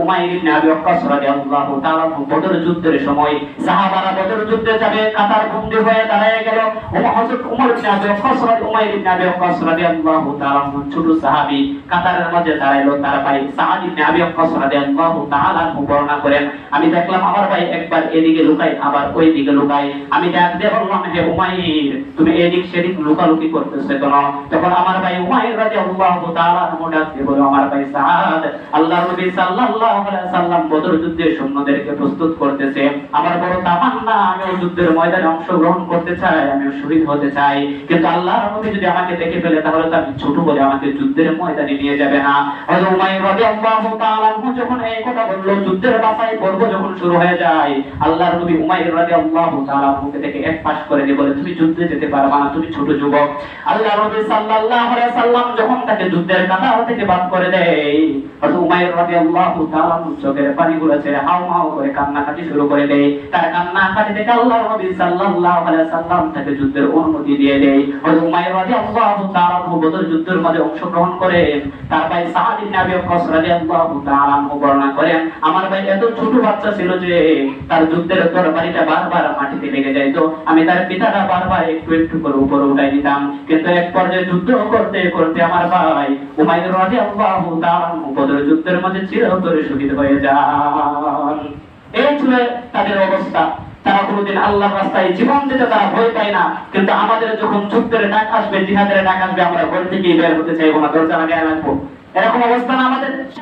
উমাইর ইবনে আবি ওয়াক্কাস রাদিয়াল্লাহু তাআলা বদর যুদ্ধের সময় সাহাবারা বদর যুদ্ধে যাবে, কাতার হয়ে দাঁড়ায় গেল। হযরত উমর ইবনে আবি ওয়াক্কাস উমাইর ইবনে আবি ওয়াক্কাস রাদিয়াল্লাহু তাআলা ছোট সাহাবী কাতারের দাঁড়াইলো, তার ভাই ইবনে আবি ওয়াক্কাস রাদিয়াল্লাহু তাআলা বর্ণনা করেন, আমি দেখলাম আমার ভাই একবার এদিকে লুকাই আবার ওই দিকে লুকাই আমি দিয়ে বললাম, হে উমাইর, তুমি এদিক সেদিক লুকালুকি করতেছে কেন? তখন আমার ভাই উমাইর রাদিয়াল্লাহু তাআলা দিয়ে আমার ভাই সাআদ, আল্লাহর নবী যুদ্ধের ময়দানে নিয়ে যাবে না। যুদ্ধের বাছাই পর্ব যখন শুরু হয়ে যায়, আল্লাহর নবী উমাইর রাদিয়াল্লাহু তাআলা আনহুকে থেকে এক পাশ করে দিয়ে বলে, তুমি যুদ্ধে যেতে পারবা না, তুমি ছোট যুবক। আল্লাহর নবী সাল্লাম যখন তাকে যুদ্ধের কাতার থেকে বাদ করে দেয় উমাইর রাদিয়াল্লাহু তাআলা তার আমার ভাই এত ছোট বাচ্চা ছিল যে তার যুদ্ধের তরবারিটা বারবার মাটিতে লেগে আমি তার পিতাটা বারবার একটু একটু করে উপরে উঠাই দিতাম। কিন্তু এক পর্যায়ে যুদ্ধ করতে করতে আমার ভাই বদর যুদ্ধের মধ্যে চিরতরে শহীদ হয়ে যান এই ছিল তাদের অবস্থা। তারা কোনোদিন আল্লাহ রাস্তায় জীবন দিতে তারা ভয় পায় না। কিন্তু আমাদের যখন যুদ্ধের ডাক আসবে, জিহাদের ডাক আসবে, আমরা ঘর থেকেই বের হতে চাইব না। দরজা লাগায় রাখব এরকম অবস্থা না আমাদের?